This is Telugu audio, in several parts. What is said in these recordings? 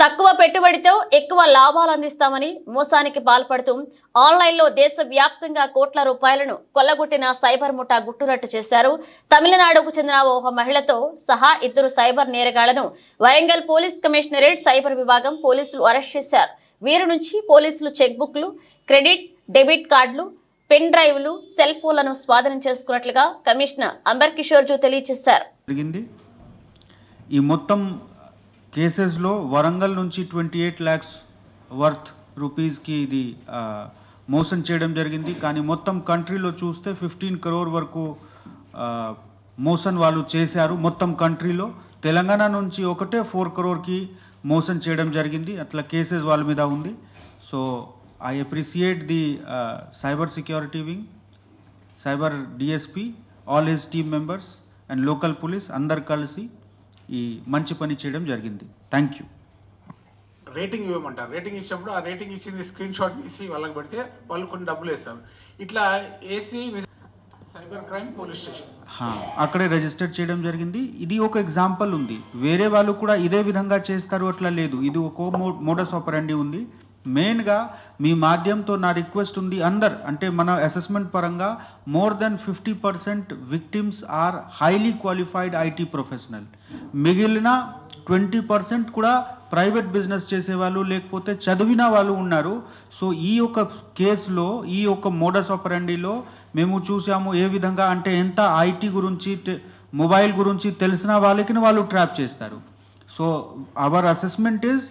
తక్కువ పెట్టుబడితో ఎక్కువ లాభాలు అందిస్తామని మోసానికి పాల్పడుతూ ఆన్లైన్లో దేశవ్యాప్తంగా కోట్ల రూపాయలను కొల్లగొట్టిన సైబర్ ముఠా గుట్టురట్టు చేశారు. తమిళనాడుకు చెందిన ఒక మహిళతో సహా ఇద్దరు సైబర్ నేరగాళ్ళను వరంగల్ పోలీస్ కమిషనరేట్ సైబర్ విభాగం పోలీసులు అరెస్ట్ చేశారు. వీరి నుంచి పోలీసులు చెక్ బుక్లు క్రెడిట్ డెబిట్ కార్డులు పెన్ డ్రైవ్లు సెల్ ఫోన్లను స్వాధీనం చేసుకున్నట్లుగా కమిషనర్ అంబర్ కిషోర్ జూ తెలియజేశారు. ఈ మొత్తం కేసెస్లో వరంగల్ నుంచి ట్వంటీ ఎయిట్ ల్యాక్స్ వర్త్ రూపీస్కి ఇది మోసం చేయడం జరిగింది. కానీ మొత్తం కంట్రీలో చూస్తే ఫిఫ్టీన్ క్రోర్ వరకు ఆ, మోసం వాళ్ళు చేశారు మొత్తం కంట్రీలో. తెలంగాణ నుంచి ఒకటే ఫోర్ క్రోర్కి మోసం చేయడం జరిగింది. అట్లా కేసెస్ వాళ్ళ మీద ఉంది. So I appreciate the cyber security wing cyber DSP all his team members and local police అందరు కలిసి ఈ మంచి పని చేయడం జరిగింది. థ్యాంక్ యూ రేటింగ్ ఇవ్వమంటారు. రేటింగ్ ఇచ్చినప్పుడు ఆ రేటింగ్ ఇచ్చింది స్క్రీన్ షాట్ తీసి వాళ్ళకి పెడితే వాళ్ళు కొన్ని డబ్బులు వేస్తారు. ఇట్లా AC cyber crime police station. అక్కడే రిజిస్టర్ చేయడం జరిగింది. ఇది ఒక ఎగ్జాంపుల్ ఉంది. వేరే వాళ్ళు కూడా ఇదే విధంగా చేస్తారు అట్లా లేదు. ఇది ఒక మోడస్ ఆపరండి ఉంది. మెయిన్గా మీ మాధ్యంతో నా రిక్వెస్ట్ ఉంది అందరు. అంటే మన అసెస్మెంట్ పరంగా more than fifty percent victims are highly qualified IT professional మిగిలిన ట్వంటీ పర్సెంట్ కూడా ప్రైవేట్ బిజినెస్ చేసేవాళ్ళు లేకపోతే చదివిన వాళ్ళు ఉన్నారు. సో ఈ యొక్క కేసులో ఈ యొక్క మోడస్ ఆపరండిలో మేము చూసాము ఏ విధంగా అంటే ఎంత ఐటీ గురించి మొబైల్ గురించి తెలిసిన వాళ్ళకి వాళ్ళు ట్రాప్ చేస్తారు. So our assessment is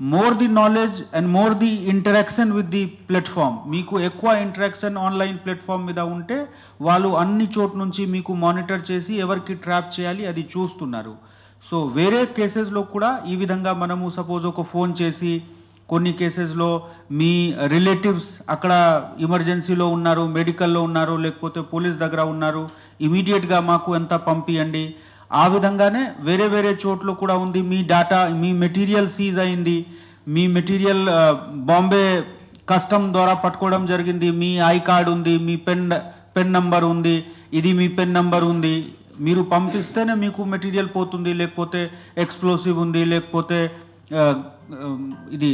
more the knowledge and more the interaction with the platform మీకు ఎక్కువ ఇంటరాక్షన్ ఆన్లైన్ ప్లాట్ఫామ్ మీద ఉంటే వాళ్ళు అన్ని చోట్ల నుంచి మీకు మానిటర్ చేసి ఎవరికి ట్రాప్ చేయాలి అది చూస్తున్నారు. సో వేరే కేసెస్లో కూడా ఈ విధంగా మనము సపోజ్ ఒక ఫోన్ చేసి కొన్ని కేసెస్లో మీ రిలేటివ్స్ అక్కడ ఎమర్జెన్సీలో ఉన్నారు మెడికల్లో ఉన్నారు లేకపోతే పోలీస్ దగ్గర ఉన్నారు ఇమీడియట్గా మాకు ఎంత పంపియండి ఆ విధంగానే వేరే వేరే చోట్ల కూడా ఉంది. మీ డేటా మీ మెటీరియల్ సీజ్ అయింది. మీ మెటీరియల్ బాంబే కస్టమ్ ద్వారా పట్టుకోవడం జరిగింది. మీ ఐ కార్డ్ ఉంది మీ పెన్ పెన్ నంబర్ ఉంది. ఇది మీ పెన్ నంబర్ ఉంది. మీరు పంపిస్తేనే మీకు మెటీరియల్ పోతుంది. లేకపోతే ఎక్స్ప్లోసివ్ ఉంది లేకపోతే ఇది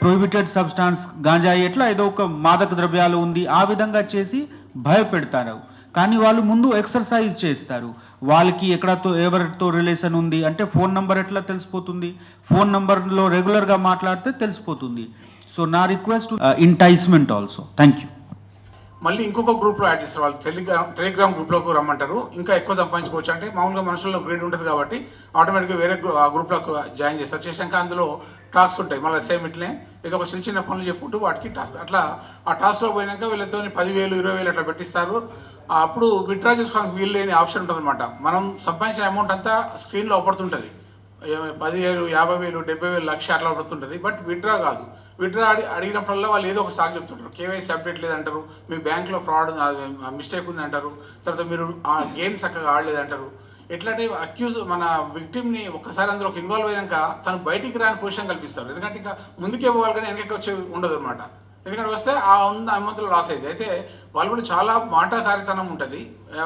ప్రొహిబిటెడ్ సబ్స్టాన్స్ గాంజా ఎట్లా ఏదో ఒక మాదక ద్రవ్యాలు ఉంది. ఆ విధంగా చేసి భయపెడతారు. కానీ వాళ్ళు ముందు ఎక్సర్సైజ్ చేస్తారు. వాళ్ళకి ఎక్కడతో ఎవరితో రిలేషన్ ఉంది? అంటే ఫోన్ నంబర్ ఎట్లా తెలిసిపోతుంది? ఫోన్ నంబర్లో రెగ్యులర్గా మాట్లాడితే తెలిసిపోతుంది. సో నా request enticement also thank you మళ్ళీ ఇంకొక గ్రూప్లో యాడ్ చేస్తారు. వాళ్ళు టెలిగ్రామ్ టెలిగ్రామ్ గ్రూప్లోకి రమ్మంటారు. ఇంకా ఎక్కువ సంపాదించుకోవచ్చు. అంటే మామూలుగా మనుషుల్లో గ్రేడ్ ఉంటుంది కాబట్టి ఆటోమేటిక్గా వేరే ఆ గ్రూప్లోకి జాయిన్ చేస్తారు. చేశాక అందులో టాస్క్ ఉంటాయి. మళ్ళీ సేమ్ ఇట్లే ఏదో ఒక చిన్న చిన్న పనులు చెప్పుకుంటూ వాటికి టాస్క్ అట్లా ఆ టాస్క్లో పోయినాక వీళ్ళతో పదివేలు ఇరవై వేలు అట్లా పెట్టిస్తారు. అప్పుడు విత్డ్రా చేసుకోవడానికి వీలు లేని ఆప్షన్ ఉంటుంది అనమాట మనం సంపాదించిన అమౌంట్ అంతా స్క్రీన్లో పడుతుంటుంది పదివేలు యాభై వేలు డెబ్బై వేలు లక్ష అట్లా పడుతుంటుంది బట్ విత్డ్రా కాదు. విత్డ్రా అడి అడిగినప్పుడల్లా వాళ్ళు ఏదో ఒక సాగు చెప్తుంటారు. కేవైసీ అప్డేట్ లేదంటారు. మీ బ్యాంక్లో ఫ్రాడ్ మిస్టేక్ ఉంది అంటారు తర్వాత మీరు ఆ గేమ్ చక్కగా ఆడలేదంటారు. ఎట్లాంటి అక్యూజ్ మన విక్టిమ్ని ఒక్కసారి అందులోకి ఇన్వాల్వ్ అయినాక తను బయటికి రాని పొజిషన్ కల్పిస్తారు. ఎందుకంటే ఇంకా ముందుకే పోవాలి కానీ వెనకకి వచ్చి ఉండదు అనమాట ఎందుకంటే వస్తే ఆ ఉన్న అమౌంట్లో లాస్ అయింది అయితే వాళ్ళు కూడా చాలా మాటకారితనం ఉంటుంది.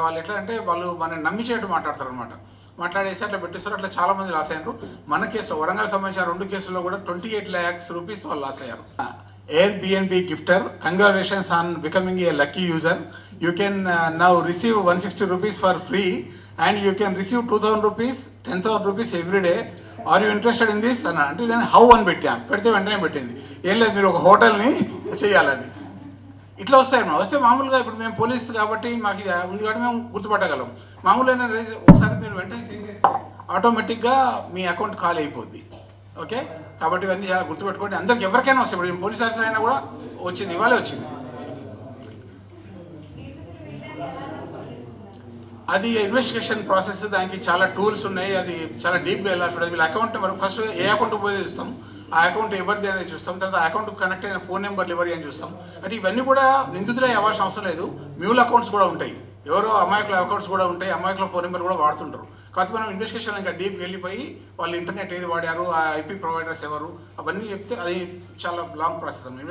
వాళ్ళు ఎట్లా అంటే వాళ్ళు మనం నమ్మించేట్టు మాట్లాడతారు అనమాట మాట్లాడేసి అట్లా పెట్టేస్తారు. అట్లా చాలా మంది లాస్ అయ్యారు. మన కేసులో వరంగల్ సంబంధించిన రెండు కేసుల్లో కూడా ట్వంటీ ఎయిట్ ల్యాక్స్ రూపీస్ వాళ్ళు లాస్ అయ్యారు. Airbnb gifter congratulations on becoming a lucky user you can now receive one sixty rupees for free and you can receive two thousand rupees ten thousand rupees every day are you interested in this అని అంటే నేను హౌ అని పెట్టాను పెడితే వెంటనే పెట్టింది. ఏం లేదు మీరు ఒక హోటల్ని చేయాలని. ఇట్లా వస్తాయి మా వస్తే మామూలుగా ఇప్పుడు మేము పోలీస్ కాబట్టి మాకు ఇది ఉంది కాబట్టి మేము గుర్తుపట్టగలం. మామూలుగా ఒకసారి మీరు వెంటనే చేసేస్తే ఆటోమేటిక్గా మీ అకౌంట్ ఖాళీ అయిపోద్ది. ఓకే? కాబట్టి ఇవన్నీ చాలా గుర్తుపెట్టుకోండి. అందరికి ఎవరికైనా వస్తాయి. ఇప్పుడు పోలీస్ ఆఫీసర్ అయినా కూడా వచ్చింది. ఇవాళే వచ్చింది. అది ఇన్వెస్టిగేషన్ ప్రాసెస్ దానికి చాలా టూల్స్ ఉన్నాయి. అది చాలా డీప్గా వెళ్ళాల్సి ఉంటుంది వీళ్ళ అకౌంట్ వరకు ఫస్ట్ ఏ అకౌంట్ ఉపయోగిస్తాం చూస్తాం. ఆ అకౌంట్ ఎవరిది అనేది చూస్తాం. తర్వాత ఆ అకౌంట్ కనెక్ట్ అయిన ఫోన్ నెంబర్లు ఎవరి అని చూస్తాం. అంటే ఇవన్నీ కూడా నిందితులే అవ్వాల్సిన అవసరం లేదు. మ్యూల్ అకౌంట్స్ కూడా ఉంటాయి. ఎవరో అమాయకుల అకౌంట్స్ కూడా ఉంటాయి. అమాయకుల ఫోన్ నెంబర్ కూడా వాడుతుంటారు. కాకపోతే మనం ఇన్వెస్టిగేషన్ ఇంకా డీప్ వెళ్ళిపోయి వాళ్ళు ఇంటర్నెట్ ఏది వాడారు ఆ ఐపీ ప్రొవైడర్స్ ఎవరు అవన్నీ చెప్తే అది చాలా లాంగ్ ప్రాసెస్ ఇన్వెస్టిగేషన్